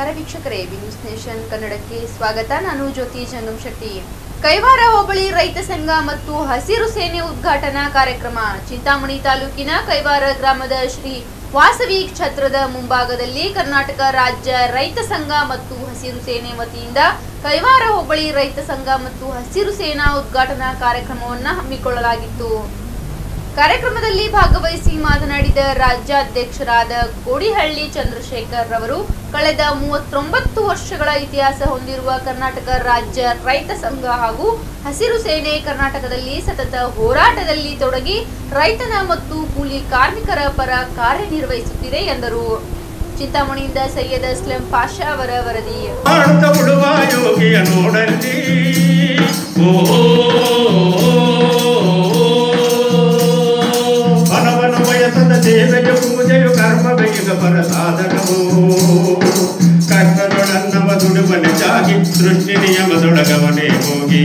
ನಮಸ್ಕಾರ ವೀಕ್ಷಕರೇ B news nation ಕನ್ನಡಕ್ಕೆ ಸ್ವಾಗತ. ನಾನು ಜ್ಯೋತಿ ಜಂಗಮ್ ಶೆಟ್ಟಿ. ಕೈವಾರ ಹೋಬಳಿ ರೈತ ಸಂಘ ಮತ್ತು ಹಸಿರು ಸೇನೆ ಉದ್ಘಾಟನಾ ಕಾರ್ಯಕ್ರಮ. ಚಿಂತಾಮಣಿ ತಾಲೂಕಿನ ಕೈವಾರ ಗ್ರಾಮದ ಶ್ರೀ ವಾಸವಿ ಛತ್ರದ ಮುಂಭಾಗದಲ್ಲಿ ಕರ್ನಾಟಕ ರಾಜ್ಯ ರೈತ ಸಂಘ ಮತ್ತು ಹಸಿರು ಸೇನೆ ವತಿಯಿಂದ ಕೈವಾರ ಹೋಬಳಿ ರೈತ ಸಂಘ ಮತ್ತು ಹಸಿರು ಸೇನಾ ಉದ್ಘಾಟನಾ ಕಾರ್ಯಕ್ರಮವನ್ನು ಹಮ್ಮಿಕೊಳ್ಳಲಾಗಿತ್ತು. ಕಾರ್ಯಕ್ರಮದಲ್ಲಿ ಭಾಗವಹಿಸಿ ಮಾತನಾಡಿದ ರಾಜ್ಯಾಧ್ಯಕ್ಷರಾದ ಕೋಡಿಹಳ್ಳಿ ಚಂದ್ರಶೇಖರ್ ರವರು ಕಳೆದ ಮೂವತ್ತೊಂಬತ್ತು ವರ್ಷಗಳ ಇತಿಹಾಸ ಹೊಂದಿರುವ ಕರ್ನಾಟಕ ರಾಜ್ಯ ರೈತ ಸಂಘ ಹಾಗೂ ಹಸಿರು ಸೇನೆ ಕರ್ನಾಟಕದಲ್ಲಿ ಸತತ ಹೋರಾಟದಲ್ಲಿ ತೊಡಗಿ ರೈತನ ಮತ್ತು ಕೂಲಿ ಕಾರ್ಮಿಕರ ಪರ ಕಾರ್ಯನಿರ್ವಹಿಸುತ್ತಿದೆ ಎಂದರು. ಚಿಂತಾಮಣಿಯಿಂದ ಸೈಯದ್ ಅಸ್ಲಂ ಪಾಷಾ ಅವರ ವರದಿ. ಸೃಷ್ಟಿ ಹೋಗಿ.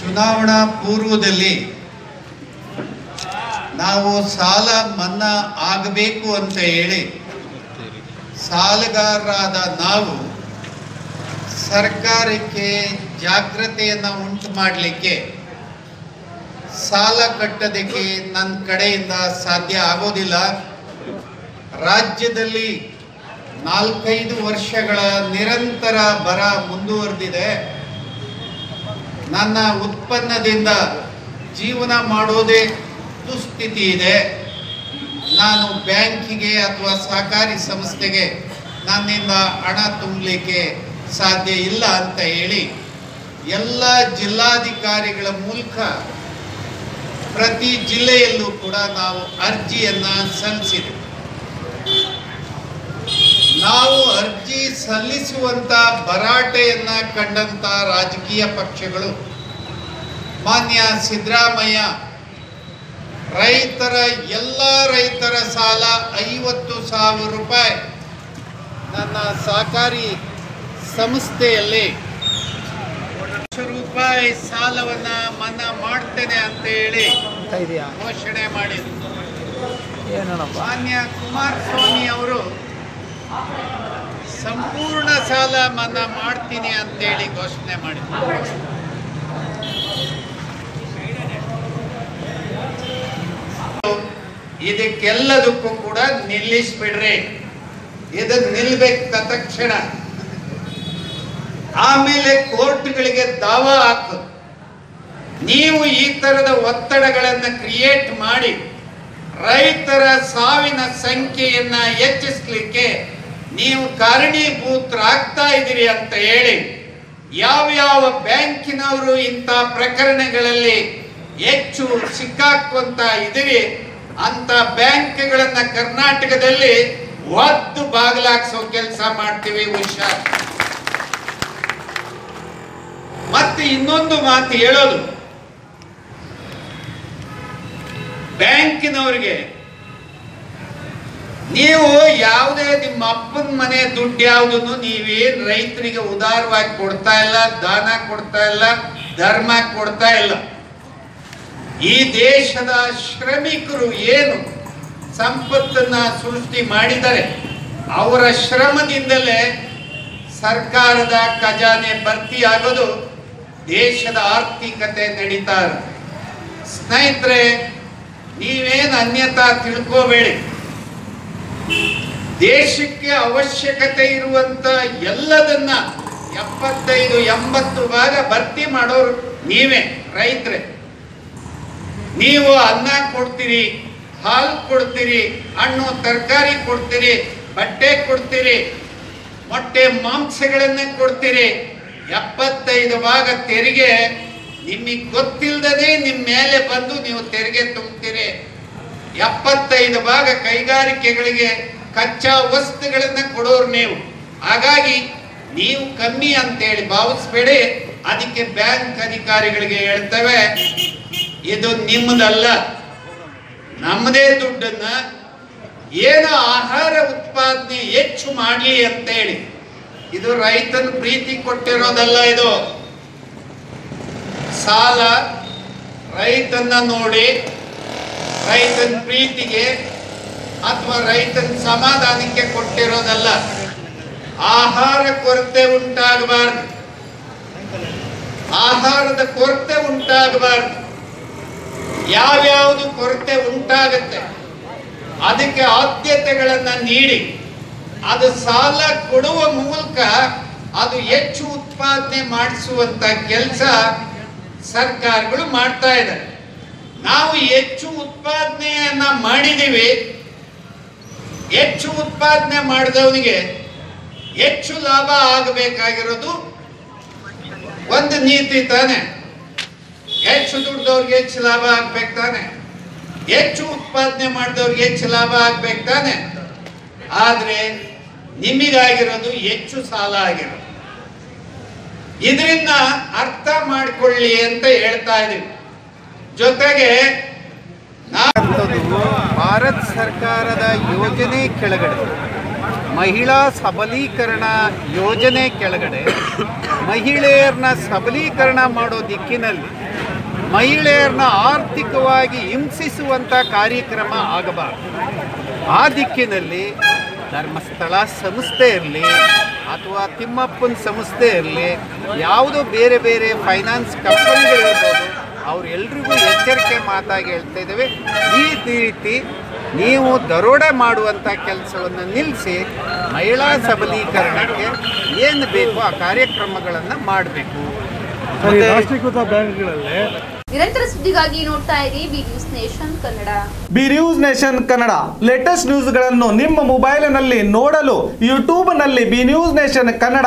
ಚುನಾವಣಾ ಪೂರ್ವದಲ್ಲಿ ನಾವು ಸಾಲ ಮನ್ನಾ ಆಗಬೇಕು ಅಂತ ಹೇಳಿ ಸಾಲಗಾರರಾದ ನಾವು ಸರ್ಕಾರಕ್ಕೆ ಜಾಗ್ರತೆಯನ್ನು ಉಂಟು ಮಾಡಲಿಕ್ಕೆ ಸಾಲ ಕಟ್ಟೋದಕ್ಕೆ ನನ್ನ ಕಡೆಯಿಂದ ಸಾಧ್ಯ ಆಗೋದಿಲ್ಲ. ರಾಜ್ಯದಲ್ಲಿ ನಾಲ್ಕೈದು ವರ್ಷಗಳ ನಿರಂತರ ಬರ ಮುಂದುವರೆದಿದೆ. ನನ್ನ ಉತ್ಪನ್ನದಿಂದ ಜೀವನ ಮಾಡೋದೇ ದುಸ್ಥಿತಿ ಇದೆ. ನಾನು ಬ್ಯಾಂಕಿಗೆ ಅಥವಾ ಸಹಕಾರಿ ಸಂಸ್ಥೆಗೆ ನನ್ನಿಂದ ಹಣ ತುಂಬಲಿಕ್ಕೆ ಸಾಧ್ಯ ಇಲ್ಲ ಅಂತ ಹೇಳಿ ಎಲ್ಲ ಜಿಲ್ಲಾಧಿಕಾರಿಗಳ ಮೂಲಕ ಪ್ರತಿ ಜಿಲ್ಲೆಯಲ್ಲೂ ಕೂಡ ನಾವು ಅರ್ಜಿಯನ್ನು ಸಲ್ಲಿಸಿದೆ ನಾವು ಅರ್ಜಿ ಸಲ್ಲಿಸುವಂತ ಭರಾಟೆಯನ್ನ ಕಂಡಂತ ರಾಜಕೀಯ ಪಕ್ಷಗಳು ಮಾನ್ಯ ಸಿದ್ದರಾಮಯ್ಯ ರೈತರ ಎಲ್ಲ ರೈತರ ಸಾಲ ಐವತ್ತು ಸಾವಿರ ರೂಪಾಯಿ ನನ್ನ ಸಹಕಾರಿ ಸಂಸ್ಥೆಯಲ್ಲಿ ಲಕ್ಷ ರೂಪಾಯಿ ಸಾಲವನ್ನ ಮನ್ನಾ ಮಾಡ್ತೇನೆ ಅಂತ ಹೇಳಿ ಘೋಷಣೆ ಮಾಡಿದ್ರು. ಮಾನ್ಯ ಕುಮಾರಸ್ವಾಮಿ ಅವರು ಸಂಪೂರ್ಣ ಸಾಲ ಮನ್ನಾ ಮಾಡ್ತೀನಿ ಅಂತೇಳಿ ಘೋಷಣೆ ಮಾಡಿದ್ರು. ಇದಕ್ಕೆಲ್ಲದಕ್ಕೂ ಕೂಡ ನಿಲ್ಲಿಸ್ಬಿಡ್ರಿ. ಇದು ನಿಲ್ಬೇಕು ತಕ್ಷಣ ಆಮೇಲೆ ಕೋರ್ಟ್ಗಳಿಗೆ ದಾವ ಹಾಕು. ನೀವು ಈ ತರದ ಒತ್ತಡಗಳನ್ನ ಕ್ರಿಯೇಟ್ ಮಾಡಿ ರೈತರ ಸಾವಿನ ಸಂಖ್ಯೆಯನ್ನ ಹೆಚ್ಚಿಸ್ಲಿಕ್ಕೆ ನೀವು ಕಾರಣೀಭೂತರಾಗ್ತಾ ಇದ್ದೀರಿ ಅಂತ ಹೇಳಿ ಯಾವ ಯಾವ ಬ್ಯಾಂಕಿನವರು ಇಂಥ ಪ್ರಕರಣಗಳಲ್ಲಿ ಹೆಚ್ಚು ಸಿಕ್ಕಾಕುವಂತ ಇದ್ದೀರಿ ಅಂತ ಬ್ಯಾಂಕ್ಗಳನ್ನ ಕರ್ನಾಟಕದಲ್ಲಿ ಒದ್ದು ಬಾಗಿಲಾಗಿಸೋ ಕೆಲಸ ಮಾಡ್ತೀವಿ ಹುಷಾರ್ ಮತ್ತೆ ಇನ್ನೊಂದು ಮಾತು ಹೇಳೋದು. ಬ್ಯಾಂಕಿನವರಿಗೆ ನೀವು ಯಾವುದೇ ನಿಮ್ಮ ಅಪ್ಪನ ಮನೆ ದುಡ್ಡು ಯಾವುದನ್ನು ನೀವೇನ್ ರೈತರಿಗೆ ಉದಾರವಾಗಿ ಕೊಡ್ತಾ ಇಲ್ಲ, ದಾನ ಕೊಡ್ತಾ ಇಲ್ಲ, ಧರ್ಮ ಕೊಡ್ತಾ ಇಲ್ಲ. ಈ ದೇಶದ ಶ್ರಮಿಕರು ಏನು ಸಂಪತ್ತನ್ನ ಸೃಷ್ಟಿ ಮಾಡಿದ್ದಾರೆ, ಅವರ ಶ್ರಮದಿಂದಲೇ ಸರ್ಕಾರದ ಖಜಾನೆ ಭರ್ತಿ ಆಗೋದು ದೇಶದ ಆರ್ಥಿಕತೆ ನಡೀತಾ ಇರುತ್ತೆ. ಸ್ನೇಹಿತರೆ, ನೀವೇನು ಅನ್ಯತಾ ತಿಳ್ಕೋಬೇಡಿ. ದೇಶಕ್ಕೆ ಅವಶ್ಯಕತೆ ಇರುವಂತ ಎಲ್ಲದನ್ನ ಎಪ್ಪತ್ತೈದು, ಎಂಬತ್ತು ಭಾಗ ಭರ್ತಿ ಮಾಡೋರು ನೀವೇ, ರೈತರೇ. ನೀವು ಅನ್ನ ಕೊಡ್ತೀರಿ, ಹಾಲು ಕೊಡ್ತೀರಿ, ಹಣ್ಣು, ತರಕಾರಿ ಕೊಡ್ತೀರಿ, ಬಟ್ಟೆ ಕೊಡ್ತೀರಿ, ಮೊಟ್ಟೆ ಮಾಂಸಗಳನ್ನ ಕೊಡ್ತೀರಿ. ಎಪ್ಪತ್ತೈದು ಭಾಗ ತೆರಿಗೆ ನಿಮಗೆ ಗೊತ್ತಿಲ್ಲದೇ ನಿಮ್ಮ ಮೇಲೆ ಬಂದು ನೀವು ತೆರಿಗೆ ತುಂಬ್ತೀರಿ ಎಪ್ಪತ್ತೈದು ಭಾಗ ಕೈಗಾರಿಕೆಗಳಿಗೆ ಕಚ್ಚಾ ವಸ್ತುಗಳನ್ನ ಕೊಡೋರು ನೀವು. ಹಾಗಾಗಿ ನೀವು ಕಮ್ಮಿ ಅಂತೇಳಿ ಭಾವಿಸ್ಬೇಡಿ. ಅದಕ್ಕೆ ಬ್ಯಾಂಕ್ ಅಧಿಕಾರಿಗಳಿಗೆ ಹೇಳ್ತೇವೆ, ಇದು ನಿಮ್ಮದಲ್ಲ. ನಮ್ಮದೇ ದುಡ್ಡನ್ನ ಏನು ಆಹಾರ ಉತ್ಪಾದನೆ ಹೆಚ್ಚು ಮಾಡಲಿ ಅಂತೇಳಿ. ಇದು ರೈತನ ಪ್ರೀತಿ ಕೊಟ್ಟಿರೋದಲ್ಲ ಇದು. ಸಾಲ ರೈತನ ನೋಡಿ, ರೈತನ ಪ್ರೀತಿಗೆ ಅಥವಾ ರೈತನ ಸಮಾಧಾನಕ್ಕೆ ಕೊಟ್ಟಿರೋದಲ್ಲ, ಆಹಾರ ಕೊರತೆ ಉಂಟಾಗಬಾರ್ದು. ಆಹಾರದ ಕೊರತೆ ಉಂಟಾಗಬಾರ್ದು. ಯಾವ್ಯಾವುದು ಕೊರತೆ ಉಂಟಾಗುತ್ತೆ, ಅದಕ್ಕೆ ಆದ್ಯತೆಗಳನ್ನು ನೀಡಿ, ಅದು ಸಾಲ ಕೊಡುವ ಮೂಲಕ ಅದು ಹೆಚ್ಚು ಉತ್ಪಾದನೆ ಮಾಡಿಸುವಂತ ಕೆಲಸ ಸರ್ಕಾರಗಳು ಮಾಡ್ತಾ ಇದ್ದಾರೆ. ನಾವು ಹೆಚ್ಚು ಉತ್ಪಾದನೆಯನ್ನ ಮಾಡಿದೀವಿ ಹೆಚ್ಚು ಉತ್ಪಾದನೆ ಮಾಡಿದವನಿಗೆ ಹೆಚ್ಚು ಲಾಭ ಆಗಬೇಕಾಗಿರೋದು ಒಂದು ನೀತಿ ತಾನೆ. ಹೆಚ್ಚು ದುಡ್ದವ್ರಿಗೆ ಹೆಚ್ಚು ಲಾಭ ಆಗ್ಬೇಕು ತಾನೆ. ಹೆಚ್ಚು ಉತ್ಪಾದನೆ ಮಾಡಿದವ್ರಿಗೆ ಹೆಚ್ಚು ಲಾಭ ಆಗ್ಬೇಕು ತಾನೆ. ಆದ್ರೆ ನಿಮಗಾಗಿರೋದು ಹೆಚ್ಚು ಸಾಲ ಆಗಿರೋದು. ಇದರಿಂದ ಅರ್ಥ ಮಾಡಿಕೊಳ್ಳಿ ಅಂತ ಹೇಳ್ತಾ ಇದೀವಿ. ಜೊತೆಗೆ ಅಂತದ್ದು ಭಾರತ ಸರ್ಕಾರದ ಯೋಜನೆ ಕೆಳಗಡೆ. ಮಹಿಳಾ ಸಬಲೀಕರಣ ಯೋಜನೆ ಕೆಳಗಡೆ. ಮಹಿಳೆಯರನ್ನ ಸಬಲೀಕರಣ ಮಾಡೋ ದಿಕ್ಕಿನಲ್ಲಿ ಮಹಿಳೆಯರನ್ನ ಆರ್ಥಿಕವಾಗಿ ಹಿಂಸಿಸುವಂಥ ಕಾರ್ಯಕ್ರಮ ಆಗಬಾರದು. ಆ ದಿಕ್ಕಿನಲ್ಲಿ ಧರ್ಮಸ್ಥಳ ಸಂಸ್ಥೆ ಇರಲಿ ಅಥವಾ ತಿಮ್ಮಪ್ಪನ ಸಂಸ್ಥೆ ಇರಲಿ, ಯಾವುದೋ ಬೇರೆ ಬೇರೆ ಫೈನಾನ್ಸ್ ಕಂಪನಿಗಳಿರ್ಬೋದು ಅವ್ರೆಲ್ರಿಗೂ ಎಚ್ಚರಿಕೆ ಮಾತಾಗಿ ಹೇಳ್ತಾ ಇದ್ದೇವೆ. ಈ ರೀತಿ ನೀವು ದರೋಡೆ ಮಾಡುವಂಥ ಕೆಲಸವನ್ನು ನಿಲ್ಲಿಸಿ ಮಹಿಳಾ ಸಬಲೀಕರಣಕ್ಕೆ ಏನು ಬೇಕೋ ಆ ಕಾರ್ಯಕ್ರಮಗಳನ್ನು ಮಾಡಬೇಕು. ನಿರಂತರ ಸುದ್ದಿಗಾಗಿ ನೋಡ್ತಾ ಇರಿ B news nation Kannada. B news nation Kannada. Latest ನ್ಯೂಸ್ಗಳನ್ನು ನಿಮ್ಮ ಮೊಬೈಲಿನಲ್ಲಿ ನೋಡಲು ಯೂಟ್ಯೂಬ್ನಲ್ಲಿ ಬಿ ನ್ಯೂಸ್ ನೇಷನ್ ಕನ್ನಡ.